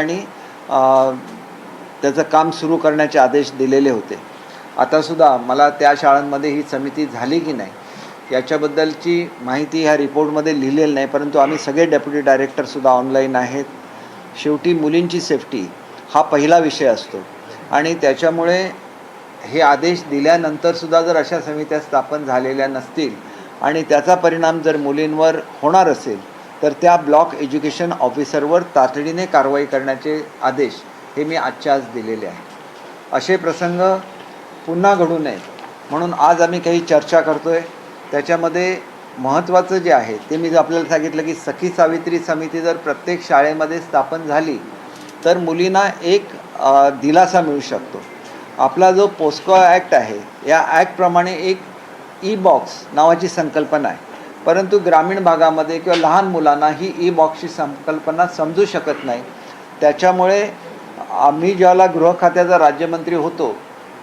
आणि त्याचं काम सुरू करण्याचे आदेश दिलेले होते. आतासुद्धा मला त्या शाळांमध्ये ही समिती झाली की नाही याच्याबद्दलची माहिती ह्या रिपोर्टमध्ये लिहिलेली नाही परंतु आम्ही सगळे डेप्युटी डायरेक्टरसुद्धा ऑनलाईन आहेत. शेवटी मुलींची सेफ्टी हा पहिला विषय असतो. आणि त्याच्यामुळे हे आदेश दिल्यानंतरसुद्धा जर अशा समित्या स्थापन झालेल्या नसतील आणि त्याचा परिणाम जर मुलींवर होणार असेल तर त्या ब्लॉक एज्युकेशन ऑफिसरवर तातडीने कारवाई करण्याचे आदेश हे मी आजच्या आज दिलेले आहे. असे प्रसंग पुन्हा घडू नये म्हणून आज आम्ही काही चर्चा करतो आहे त्याच्यामध्ये महत्त्वाचं जे आहे ते मी आपल्याला सांगितलं की सखी सावित्री समिती जर प्रत्येक शाळेमध्ये स्थापन झाली तर मुलींना एक दिलासा मिळू शकतो. आपला जो पोस्को ॲक्ट आहे या ॲक्टप्रमाणे एक ई बॉक्स नावाची संकल्पना आहे. परंतु ग्रामीण भागामध्ये किंवा लहान मुलांना ही ई बॉक्सची संकल्पना समजू शकत नाही. त्याच्यामुळे आम्ही ज्याला गृह खात्याचा राज्यमंत्री होतो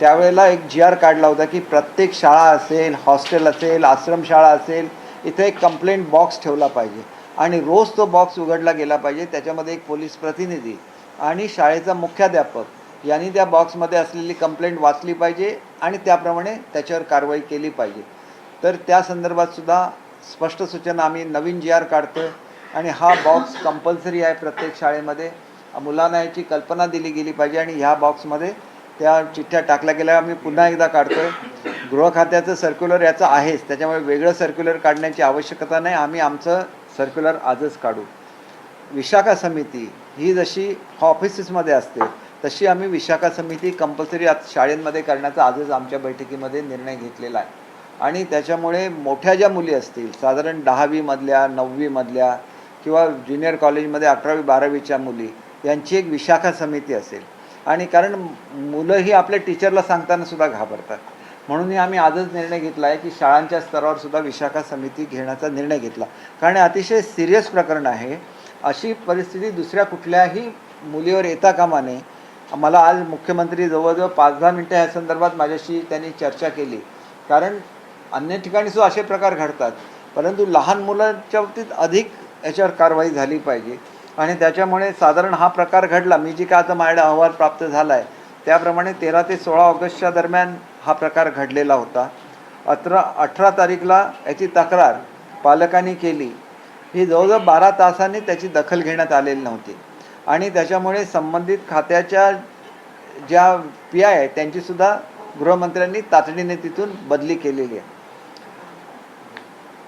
त्यावेळेला एक जी आर काढला होता की प्रत्येक शाळा असेल हॉस्टेल असेल आश्रमशाळा असेल इथे एक कंप्लेंट बॉक्स ठेवला पाहिजे. आणि रोज तो बॉक्स उघडला गेला पाहिजे त्याच्यामध्ये एक पोलीस प्रतिनिधी आणि शाळेचा मुख्याध्यापक यांनी त्या बॉक्समध्ये असलेली कंप्लेंट वाचली पाहिजे आणि त्याप्रमाणे त्याच्यावर कारवाई केली पाहिजे. तर त्या संदर्भात सुद्धा स्पष्ट सूचना आम्ही नवीन जी आर काढतो आणि हा बॉक्स कंपल्सरी आहे प्रत्येक शाळेमध्ये. मुलांना याची कल्पना दिली गेली पाहिजे आणि ह्या बॉक्समध्ये त्या चिठ्ठ्या टाकल्या गेल्या. आम्ही पुन्हा एकदा काढतोय. गृह खात्याचं सर्क्युलर याचं आहेच. त्याच्यामुळे वेगळं सर्क्युलर काढण्याची आवश्यकता नाही. आम्ही आमचं सर्क्युलर आजच काढू. विशाखा समिती ही जशी ऑफिसेसमध्ये असते तशी आम्ही विशाखा समिती कंपल्सरी आज शाळेंमध्ये करण्याचा आजच आमच्या बैठकीमध्ये निर्णय घेतलेला आहे. आणि त्याच्यामुळे मोठ्या ज्या मुली असतील साधारण दहावीमधल्या नववीमधल्या किंवा ज्युनियर कॉलेजमध्ये अकरावी बारावीच्या मुली यांची एक विशाखा समिती असेल. आणि कारण मुलं ही आपल्या टीचरला सांगताना सुद्धा घाबरतात. म्हणून आम्ही आजच निर्णय घेतला आहे की शाळांच्या स्तरावर सुद्धा विशाखा समिती घेण्याचा निर्णय घेतला. कारण अतिशय सिरियस प्रकरण आहे. अशी परिस्थिती दुसऱ्या कुठल्याही मुलीवर येता कामा नये. मला आज मुख्यमंत्री जवळजवळ पाच दहा मिनटं ह्या संदर्भात माझ्याशी त्यांनी चर्चा केली. कारण अन्य ठिकाणी सुद्धा असे प्रकार घडतात. परंतु लहान मुलांच्या बाबतीत अधिक याच्यावर कारवाई झाली पाहिजे. आणि त्याच्यामुळे साधारण हा प्रकार घडला. मी जी काय आता माझ्या अहवाल प्राप्त झाला आहे त्याप्रमाणे तेरा ते सोळा ऑगस्टच्या दरम्यान हा प्रकार घडलेला होता. अठरा अठरा तारीखला याची तक्रार पालकांनी केली. ही जवळजवळ बारा तासांनी त्याची दखल घेण्यात आलेली नव्हती. आणि त्याच्यामुळे संबंधित खात्याच्या ज्या पी आय आहेत त्यांचीसुद्धा गृहमंत्र्यांनी तातडीने तिथून बदली केलेली आहे.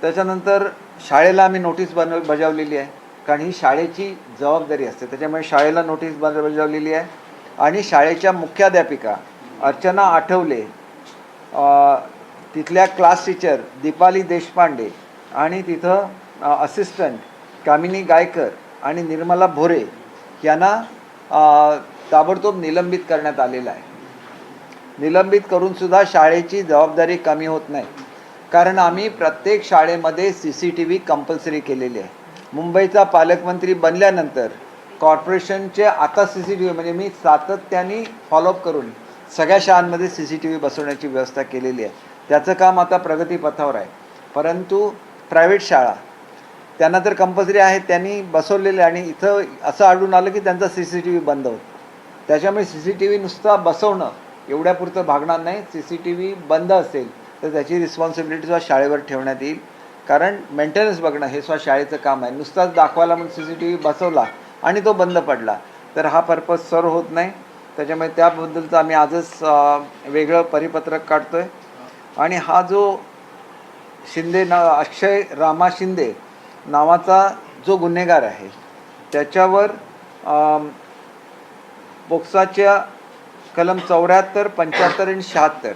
त्याच्यानंतर शाळेला आम्ही नोटीस बनव बजावलेली आहे. कारण ही शाळेची जबाबदारी असते. त्याच्यामुळे शाळेला नोटीस बन बजावलेली आहे. आणि शाळेच्या मुख्याध्यापिका अर्चना आठवले तिथल्या क्लास टीचर दीपाली देशपांडे आणि तिथं असिस्टंट कामिनी गायकर आणि निर्मला भोरे यांना ताबडतोब निलंबित करण्यात आलेलं आहे. निलंबित करूनसुद्धा शाळेची जबाबदारी कमी होत नाही. कारण आम्ही प्रत्येक शाळेमध्ये C C T V compulsory केलेली आहे. मुंबईचा पालकमंत्री बनल्यानंतर कॉर्पोरेशनचे आता सी सी टी व्ही म्हणजे मी सातत्याने फॉलोअप करून सगळ्या शाळांमध्ये सी सी टी व्ही बसवण्याची व्यवस्था केलेली आहे. त्याचं काम आता प्रगतीपथावर आहे. परंतु प्रायव्हेट शाळा त्यांना तर कंपल्सरी आहे त्यांनी बसवलेले आणि इथं असं आढळून आलं की त्यांचा सी सी टी व्ही बंद होतो. त्याच्यामुळे सी सी टी व्ही नुसता बसवणं एवढ्यापुरतं भागणार नाही. सी सी टी व्ही बंद असेल तर त्याची रिस्पॉन्सिबिलिटी सुद्धा शाळेवर ठेवण्यात येईल. कारण मेंटेनन्स बघणं हे सुद्धा शाळेचं काम आहे. नुसताच दाखवायला म्हणून सी सी टी व्ही बसवला आणि तो बंद पडला. तर हा पर्पज सर्व होत नाही. त्याच्यामुळे त्याबद्दलचं आम्ही आजच वेगळं परिपत्रक काढतो आहे आणि हा जो शिंदे ना अक्षय रामा शिंदे नावाचा जो गुन्हेगार आहे त्याच्यावर पोक्साच्या कलम चौऱ्याहत्तर पंच्याहत्तर आणि शहात्तर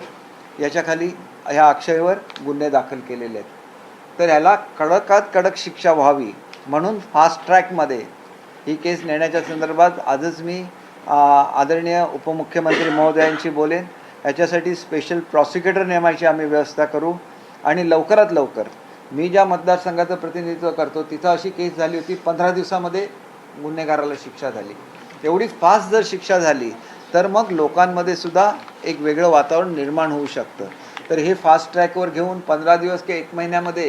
याच्याखाली ह्या अक्षयवर गुन्हे दाखल केलेले आहेत. तर ह्याला कडकात कडक शिक्षा व्हावी म्हणून फास्ट ट्रॅकमध्ये ही केस नेण्याच्या संदर्भात आजच मी आदरणीय उपमुख्यमंत्री महोदयांशी बोलेन. याच्यासाठी स्पेशल प्रॉसिक्युटर नेमायची आम्ही व्यवस्था करू. आणि लवकरात लवकर मी ज्या मतदारसंघाचं प्रतिनिधित्व करतो तिथं अशी केस झाली होती पंधरा दिवसामध्ये गुन्हेगाराला शिक्षा झाली. एवढी फास्ट जर शिक्षा झाली तर मग लोकांमध्ये सुद्धा एक वेगळं वातावरण निर्माण होऊ शकतं. तर हे फास्ट ट्रॅकवर घेऊन पंधरा दिवस किंवा एक महिन्यामध्ये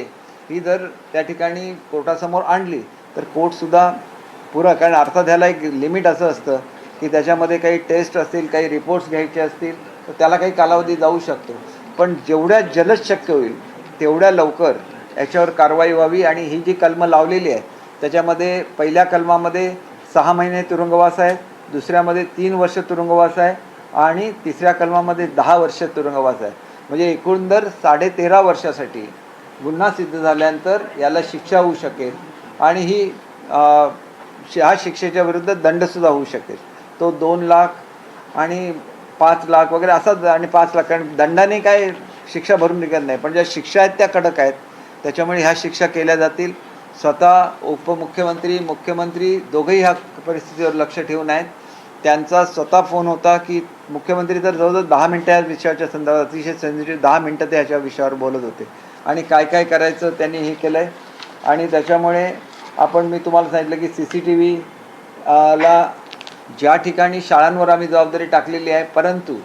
ही जर त्या ठिकाणी कोर्टासमोर आणली तर कोर्टसुद्धा पुरा कारण अर्थात ह्याला एक लिमिट असं असतं की त्याच्यामध्ये काही टेस्ट असतील काही रिपोर्ट्स घ्यायचे असतील तर त्याला काही कालावधी जाऊ शकतो. पण जेवढ्या जलद शक्य होईल तेवढ्या लवकर याच्यावर कारवाई व्हावी आणि ही जी कलमं लावलेली आहे त्याच्यामध्ये पहिल्या कलमामध्ये सहा महिने तुरुंगवास आहे दुसऱ्यामध्ये तीन वर्ष तुरुंगवास आहे आणि तिसऱ्या कलमामध्ये दहा वर्ष तुरुंगवास आहे. म्हणजे एकूण दर साडेतेरा वर्षासाठी गुन्हा सिद्ध झाल्यानंतर याला शिक्षा होऊ शकेल आणि ही ह्या शिक्षेच्या विरुद्ध दंडसुद्धा होऊ शकेल. तो दोन लाख आणि पाच लाख वगैरे असाच आणि पाच लाख कारण दंडाने काय शिक्षा भरून निघत नाही पण ज्या शिक्षा आहेत त्या कडक आहेत. त्याच्यामुळे ह्या शिक्षा केल्या जातील. स्वतः उपमुख्यमंत्री मुख्यमंत्री दोघंही ह्या परिस्थितीवर लक्ष ठेवून आहेत. त्यांचा स्वतः फोन होता की मुख्यमंत्री तर जवळजवळ दहा मिनटं या विषयाच्या संदर्भात अतिशय सेन्सिटिव्ह दहा मिनटं ते ह्याच्या विषयावर बोलत होते. आणि काय काय करायचं त्यांनी हे केलं आहे आणि त्याच्यामुळे आपण मी तुम्हाला सांगितलं की सी सी टी व्ही ला ज्या ठिकाणी शाळांवर आम्ही जबाबदारी टाकलेली आहे परंतु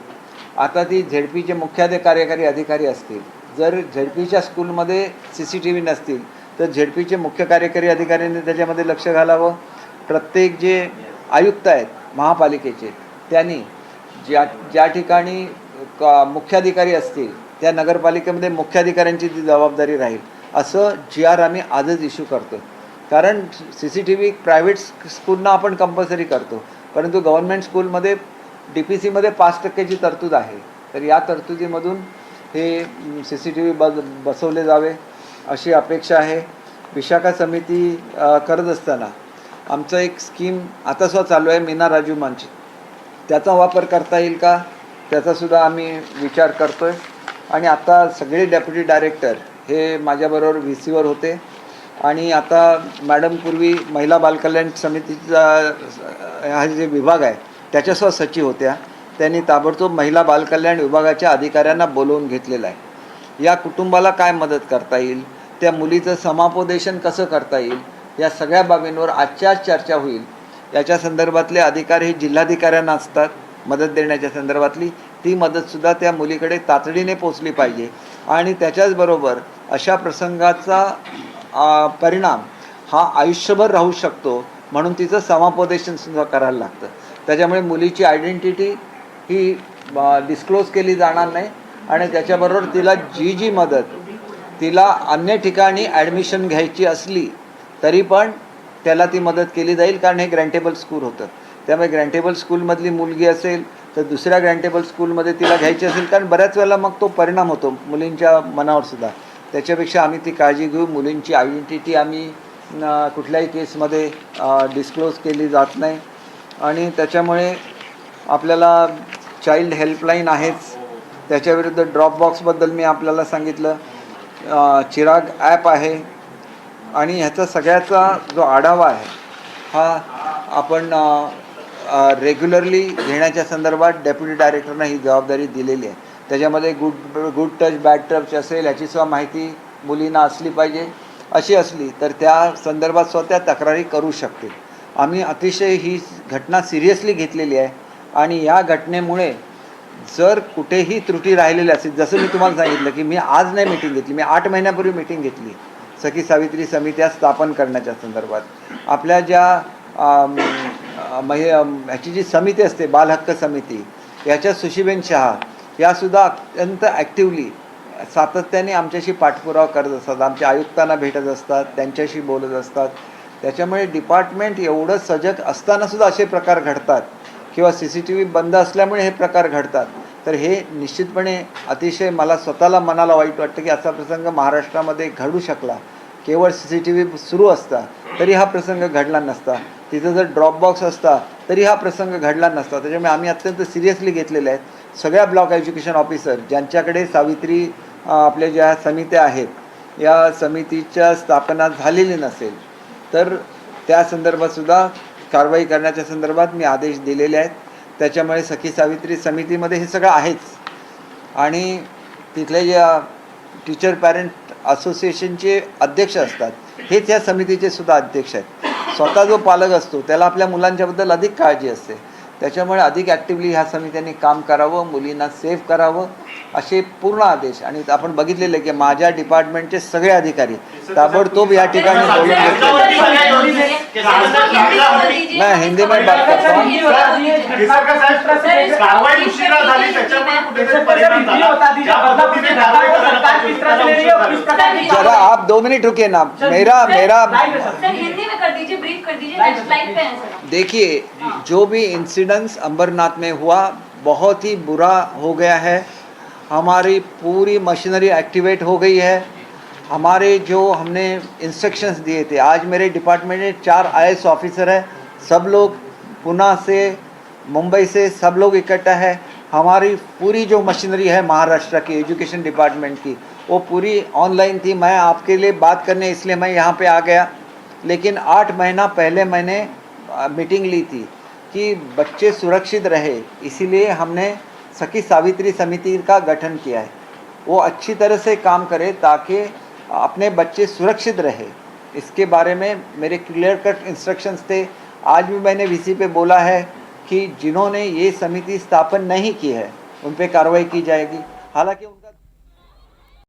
आता ती झेडपीचे मुख्याध्याय कार्यकारी अधिकारी असतील जर झेडपीच्या स्कूलमध्ये सी सी टी व्ही नसतील तर झेडपीचे मुख्य कार्यकारी अधिकाऱ्यांनी त्याच्यामध्ये लक्ष घालावं. प्रत्येक जे आयुक्त आहेत महापालिकेचे. त्यांनी ज्या ज्या ठिकाणी का मुख्याधिकारी असतील त्या नगरपालिकेमध्ये मुख्याधिकाऱ्यांची ती जबाबदारी राहील. असं जी आर आम्ही आजच इश्यू करतो कारण C C T V private स्कूलना आपण कंपल्सरी करतो. परंतु गव्हर्नमेंट स्कूलमध्ये डी पी सीमध्ये पाच टक्क्याची तरतूद आहे. तर या तरतुदीमधून हे सी सी टी व्ही बस बसवले जावे अशी अपेक्षा आहे. विशाखा समिती करत असताना आमचं एक स्कीम आता सुद्धा चालू आहे मीना राजू मंच. त्याचा वापर करता येईल का? त्याचासुद्धा आम्ही विचार करतो आहे आणि आता सगळे डेप्युटी डायरेक्टर हे माझ्याबरोबर व्ही सीवर होते. आणि आता मॅडम पूर्वी महिला बालकल्याण समितीचा हा जे विभाग आहे त्याच्यासुद्धा सचिव होत्या. त्यांनी ताबडतोब महिला बालकल्याण विभागाच्या अधिकाऱ्यांना बोलवून घेतलेलं आहे. या कुटुंबाला काय मदत करता येईल? त्या मुलीचं समापोदेशन कसं करता येईल? या सगळ्या बाबींवर आजच्या आज चर्चा होईल. याच्या संदर्भातले अधिकार हे जिल्हाधिकाऱ्यांना असतात. मदत देण्याच्या संदर्भातली ती मदतसुद्धा त्या मुलीकडे तातडीने पोचली पाहिजे. आणि त्याच्याचबरोबर अशा प्रसंगाचा परिणाम हा आयुष्यभर राहू शकतो म्हणून तिचं समापदेशनसुद्धा करायला लागतं. त्याच्यामुळे मुलीची आयडेंटिटी ही डिस्क्लोज केली जाणार नाही. आणि त्याच्याबरोबर तिला जी जी मदत तिला अन्य ठिकाणी ॲडमिशन घ्यायची असली तरी पण त्याला ती मदत केली जाईल कारण हे ग्रँटेबल स्कूल होतं. त्यामुळे ग्रँटेबल स्कूलमधली मुलगी असेल तर दुसऱ्या ग्रँटेबल स्कूलमध्ये तिला घ्यायची असेल कारण बऱ्याच वेळेला मग तो परिणाम होतो मुलींच्या मनावर सुद्धा. त्याच्यापेक्षा आम्ही ती काळजी घेऊ मुलींची आयडेंटिटी आम्ही कुठल्याही केसमध्ये डिस्क्लोज केली जात नाही. आणि त्याच्यामुळे आपल्याला चाइल्ड हेल्पलाईन आहेच. त्याच्याविरुद्ध ड्रॉपबॉक्सबद्दल मी आपल्याला सांगितलं. चिराग ॲप आहे. आणि ह्याचा सगळ्याचा जो आढावा आहे हा आपण रेग्युलरली घेण्याच्या संदर्भात डेप्युटी डायरेक्टरना ही जबाबदारी दिलेली आहे. त्याच्यामध्ये good good touch bad touch असेल याचीसुद्धा माहिती मुलींना असली पाहिजे. अशी असली तर त्या संदर्भात स्वतः तक्रारी करू शकतील. आम्ही अतिशय ही घटना सिरियसली घेतलेली आहे आणि या घटनेमुळे जर कुठेही त्रुटी राहिलेली असेल जसं मी तुम्हाला सांगितलं की मी आज नाही मिटिंग घेतली मी आठ महिन्यापूर्वी मिटिंग घेतली. सखी सावित्री समित्या स्थापन करण्याच्या संदर्भात. आपल्या ज्या महि ह्याची जी समिती असते बालहक्क समिती याच्या सुशीबेन शहा यासुद्धा अत्यंत ॲक्टिवली सातत्याने आमच्याशी पाठपुरावा करत असतात. आमच्या आयुक्तांना भेटत असतात त्यांच्याशी बोलत असतात. त्याच्यामुळे डिपार्टमेंट एवढं सजग असतानासुद्धा असे प्रकार घडतात. किंवा सी सी टी व्ही बंद असल्यामुळे हे प्रकार घडतात. तर हे निश्चितपणे अतिशय मला स्वतःला मनाला वाईट वाटतं की असा प्रसंग महाराष्ट्रामध्ये घडू शकला. केवळ सी सी टी व्ही सुरू असता तरी हा प्रसंग घडला नसता. तिथं जर ड्रॉपबॉक्स असता तरी हा प्रसंग घडला नसता. त्याच्यामुळे आम्ही अत्यंत सिरियसली घेतलेले आहेत. सगळ्या ब्लॉक एज्युकेशन ऑफिसर ज्यांच्याकडे सावित्री आपल्या ज्या समित्या आहेत या समितीच्या स्थापना झालेली नसेल तर त्या संदर्भातसुद्धा कारवाई करण्याच्या संदर्भात मी आदेश दिलेले आहेत. त्याच्यामुळे सखी सावित्री समितीमध्ये हे सगळं आहेच. आणि तिथले ज्या टीचर पॅरेंट असोसिएशनचे अध्यक्ष असतात हेच या समितीचे सुद्धा अध्यक्ष आहेत. स्वतः जो पालक असतो त्याला आपल्या मुलांच्याबद्दल अधिक काळजी असते. त्याच्यामुळे अधिक ॲक्टिवली ह्या समित्यांनी काम करावं मुलींना सेफ करावं असे पूर्ण आदेश. आणि आपण बघितलेले की माझ्या डिपार्टमेंटचे सगळे अधिकारी ताबडतोब या ठिकाणी बोलून घेतले. मैं हिंदी में बात करता. हूँ. जरा आप दो मिनट रुकिए ना. मेरा मेरा देखिए जो भी इंसिडेंट्स अंबरनाथ में हुआ बहुत ही बुरा हो गया है। हमारी पूरी मशीनरी एक्टिवेट हो गई है। हमारे जो हमने इंस्ट्रक्शंस दिए थे आज मेरे डिपार्टमेंट में चार आई ऑफिसर है। सब लोग पुणे से मुंबई से सब लोग इकट्ठा है। हमारी पूरी जो मशीनरी है महाराष्ट्र की एजुकेशन डिपार्टमेंट की वो पूरी ऑनलाइन थी। मैं आपके लिए बात करने इसलिए मैं यहाँ पे आ गया। लेकिन आठ महीना पहले मैंने मीटिंग ली थी कि बच्चे सुरक्षित रहे, इसीलिए हमने सखी सावित्री समिति का गठन किया है। वो अच्छी तरह से काम करे ताकि अपने बच्चे सुरक्षित रहे। इसके बारे में मेरे क्लियर कट इंस्ट्रक्शंस थे। आज भी मैंने वीसी पे बोला है कि जिन्होंने ये समिति स्थापन नहीं की है, उन पे कार्रवाई की जाएगी। हालाँकि